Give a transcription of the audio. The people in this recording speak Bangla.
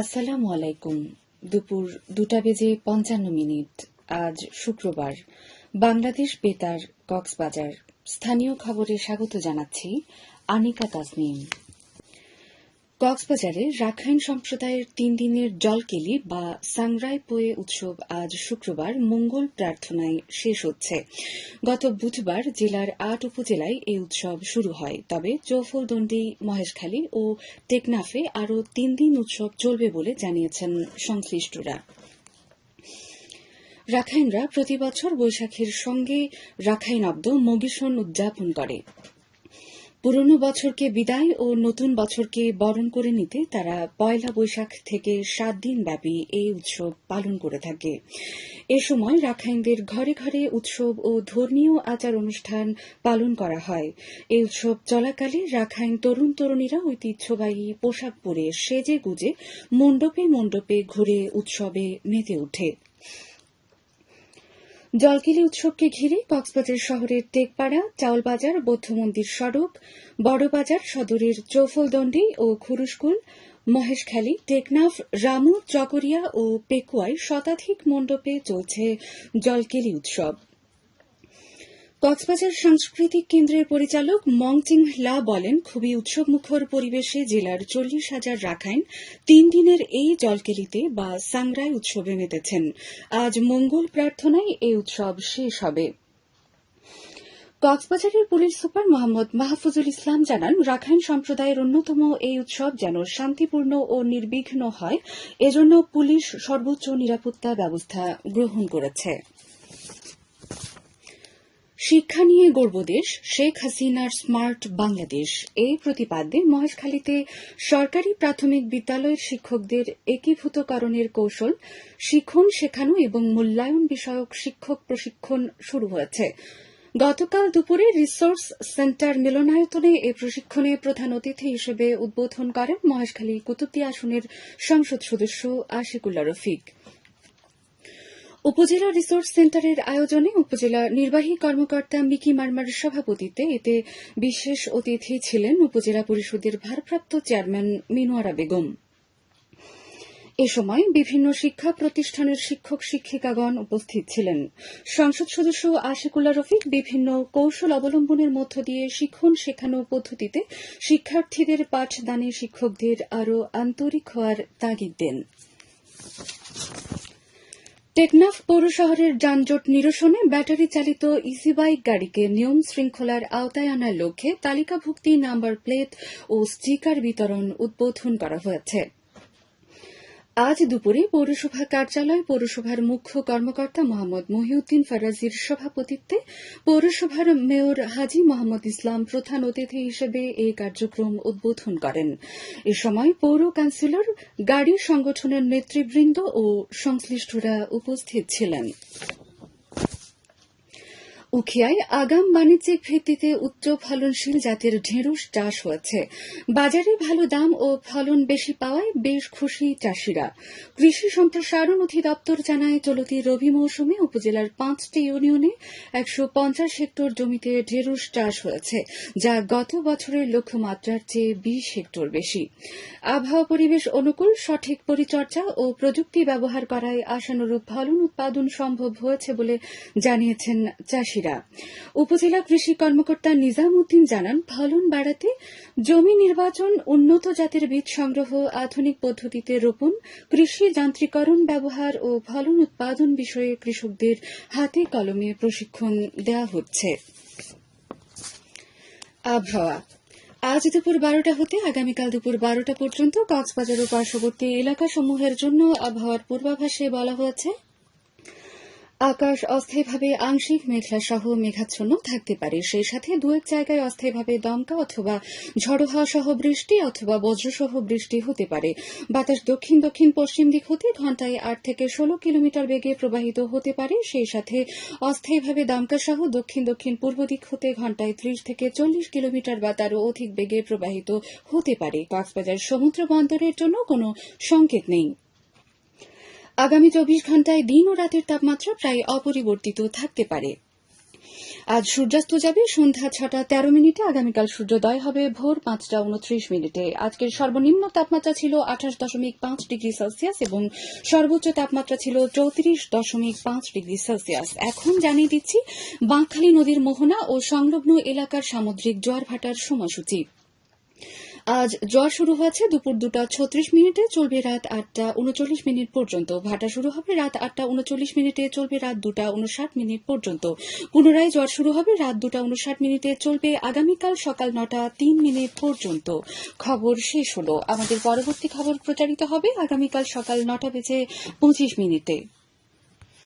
আসসালামু আলাইকুম। দুপুর দুটা বেজে পঞ্চান্ন মিনিট। আজ শুক্রবার। বাংলাদেশ বেতার কক্সবাজার। স্থানীয় খবরে স্বাগত জানাচ্ছি আনিকা তাজনিম কক্সবাজারে রাখাইন সম্প্রদায়ের তিন দিনের জলকেলি বা সাংরাই পোয়ে উৎসব আজ শুক্রবার মঙ্গল প্রার্থনায় শেষ হচ্ছে। গত বুধবার জেলার আট উপজেলায় এই উৎসব শুরু হয়। তবে চৌফলদণ্ডি, মহেশখালী ও টেকনাফে আরও তিন দিন উৎসব চলবে বলে জানিয়েছেন সংশ্লিষ্টরা। রাখাইনরা প্রতি বছর বৈশাখের সঙ্গে রাখাইন অব্দ মগিশন উদযাপন করে। পুরনো বছরকে বিদায় ও নতুন বছরকে বরণ করে নিতে তারা পয়লা বৈশাখ থেকে সাত দিন ব্যাপী এই উৎসব পালন করে থাকে। এ সময় রাখাইনদের ঘরে ঘরে উৎসব ও ধর্মীয় আচার অনুষ্ঠান পালন করা হয়। এই উৎসব চলাকালে রাখাইন তরুণ তরুণীরা ঐতিহ্যবাহী পোশাক পরে সেজে গুজে মণ্ডপে মণ্ডপে ঘুরে উৎসবে মেতে ওঠে। জলকিলি উৎসবকে ঘিরে কক্সবাজার শহরের টেকপাড়া, চাউলবাজার, বৌদ্ধ মন্দির সড়ক বড়বাজার সদরের চৌফলদণ্ডি ও খুরুশকুল, মহেশখালী, টেকনাফ, রামু, চকরিয়া ও পেকুয়ায় শতাধিক মণ্ডপে চলছে জলকেলি উৎসব। কক্সবাজার সাংস্কৃতিক কেন্দ্রের পরিচালক মংচিং লা বলেন, খুবই উৎসবমুখর পরিবেশে জেলার চল্লিশ হাজার রাখাইন তিন দিনের এই জলকেলিতে বা সাংরাই উৎসবে মেতেছেন। আজ মঙ্গল প্রার্থনায় এই উৎসব শেষ হবে। কক্সবাজারের পুলিশ সুপার মোহাম্মদ মাহফুজুল ইসলাম জানান, রাখাইন সম্প্রদায়ের অন্যতম এই উৎসব যেন শান্তিপূর্ণ ও নির্বিঘ্ন হয়, এজন্য পুলিশ সর্বোচ্চ নিরাপত্তা ব্যবস্থা গ্রহণ করেছে। শিক্ষা নিয়ে গর্বদেশ শেখ হাসিনার স্মার্ট বাংলাদেশ। এই প্রতিপাদ্যে মহেশখালীতে সরকারি প্রাথমিক বিদ্যালয়ের শিক্ষকদের একীভূতকরণের কৌশল, শিখন শেখানো এবং মূল্যায়ন বিষয়ক শিক্ষক প্রশিক্ষণ শুরু হয়েছে। গতকাল দুপুরে রিসোর্স সেন্টার মিলনায়তনে এ প্রশিক্ষণে প্রধান অতিথি হিসেবে উদ্বোধন করেন মহেশখালী কুতুবদিয়া আসনের সংসদ সদস্য আশিকুল্লা রফিক। উপজেলা রিসোর্স সেন্টারের আয়োজনে উপজেলা নির্বাহী কর্মকর্তা মিকি মার্মার সভাপতিত্বে এতে বিশেষ অতিথি ছিলেন উপজেলা পরিষদের ভারপ্রাপ্ত চেয়ারম্যান মিনোয়ারা বেগম। এ সময় বিভিন্ন শিক্ষা প্রতিষ্ঠানের শিক্ষক শিক্ষিকাগণ উপস্থিত ছিলেন। সংসদ সদস্য আশিকুল্লা রফিক বিভিন্ন কৌশল অবলম্বনের মধ্য দিয়ে শিক্ষণ শেখানো পদ্ধতিতে শিক্ষার্থীদের পাঠদানে শিক্ষকদের আরও আন্তরিক হওয়ার তাগিদ দেন। টেকনাফ পৌর শহরের যানজট নিরসনে ব্যাটারি চালিত ইজি বাইক গাড়িকে নিয়ম শৃঙ্খলার আওতায় আনার লক্ষ্যে তালিকাভুক্তি নাম্বার প্লেট ও স্টিকার বিতরণ উদ্বোধন করা হয়েছে। আজ দুপুরে পৌরসভা কার্যালয়, পৌরসভার মুখ্য কর্মকর্তা মোহাম্মদ মহিউদ্দিন ফরাজির সভাপতিত্বে পৌরসভার মেয়র হাজী মোহাম্মদ ইসলাম প্রধান অতিথি হিসেবে এই কার্যক্রম উদ্বোধন করেন। এ সময় পৌর কাউন্সিলর, গাড়ি সংগঠনের নেতৃবৃন্দ ও সংশ্লিষ্টরা উপস্থিত ছিলেন। উখিয়ায় আগাম বাণিজ্যিক ভিত্তিতে উচ্চ ফলনশীল জাতের ঢেঁড়স চাষ হয়েছে। বাজারে ভালো দাম ও ফলন বেশি পাওয়ায় বেশ খুশি চাষিরা। কৃষি সম্প্রসারণ অধিদপ্তর জানায়, চলতি রবি মৌসুমে উপজেলার পাঁচটি ইউনিয়নে একশো পঞ্চাশ হেক্টর জমিতে ঢেঁড়স চাষ হয়েছে, যা গত বছরের লক্ষ্যমাত্রার চেয়ে বিশ হেক্টর বেশি। আবহাওয়া পরিবেশ অনুকূল, সঠিক পরিচর্যা ও প্রযুক্তি ব্যবহার করায় আশানুরূপ ফলন উৎপাদন সম্ভব হয়েছে বলে জানিয়েছেন চাষিরা। উপজেলা কৃষি কর্মকর্তা নিজাম উদ্দিন জানান, ফলন বাড়াতে জমি নির্বাচন, উন্নত জাতের বীজ সংগ্রহ, আধুনিক পদ্ধতিতে রোপণ, কৃষি যান্ত্রিকরণ ব্যবহার ও ফলন উৎপাদন বিষয়ে কৃষকদের হাতে কলমে প্রশিক্ষণ দেওয়া হচ্ছে। আবহাওয়া। আজ দুপুর বারোটা হতে আগামীকাল দুপুর বারোটা পর্যন্ত কক্সবাজার ও পার্শ্ববর্তী এলাকাসমূহের জন্য আবহাওয়ার পূর্বাভাসে বলা হয়েছে আকাশ অস্থায়ীভাবে আংশিক মেঘলা সহ মেঘাচ্ছন্ন থাকতে পারে। সেই সাথে দু এক জায়গায় অস্থায়ীভাবে দমকা অথবা ঝড়ো হাওয়া সহ বৃষ্টি অথবা বজ্রসহ বৃষ্টি হতে পারে। বাতাস দক্ষিণ দক্ষিণ পশ্চিম দিক হতে ঘন্টায় আট থেকে ষোলো কিলোমিটার বেগে প্রবাহিত হতে পারে। সেই সাথে অস্থায়ীভাবে দমকা সহ দক্ষিণ দক্ষিণ পূর্ব দিক হতে ঘন্টায় ত্রিশ থেকে চল্লিশ কিলোমিটার বা তারও অধিক বেগে প্রবাহিত হতে পারে। কক্সবাজার সমুদ্র বন্দরের জন্য কোনো সংকেত নেই। আগামী চব্বিশ ঘন্টায় দিন ও রাতের তাপমাত্রা প্রায় অপরিবর্তিত থাকতে পারে। আজ সূর্যাস্ত যাবে সন্ধ্যা ছটা তেরো মিনিটে, আগামীকাল সূর্যোদয় হবে ভোর পাঁচটা উনত্রিশ মিনিটে। আজকের সর্বনিম্ন তাপমাত্রা ছিল আঠাশ দশমিক পাঁচ ডিগ্রি সেলসিয়াস এবং সর্বোচ্চ তাপমাত্রা ছিল চৌত্রিশ দশমিক পাঁচ ডিগ্রি সেলসিয়াস। এখন জানিয়ে দিচ্ছি, বাঁকখালী নদীর মোহনা ও সংলগ্ন এলাকার সামুদ্রিক জোয়ার ভাটার সময়সূচি। আজ জ্বর শুরু হয়েছে দুপুর দুটা ছত্রিশ মিনিটে, চলবে রাত আটটা উনচল্লিশ মিনিট পর্যন্ত। ভাটা শুরু হবে রাত আটটা উনচল্লিশ মিনিটে, চলবে রাত দুটা উনষাট মিনিট পর্যন্ত। পুনরায় জ্বর শুরু হবে রাত দুটা উনষাট মিনিটে, চলবে আগামীকাল সকাল নটা তিন মিনিট পর্যন্ত। খবর শেষ হলো। আমাদের পরবর্তী খবর প্রচারিত হবে আগামীকাল সকাল নটা বেজে পঁচিশ মিনিটে।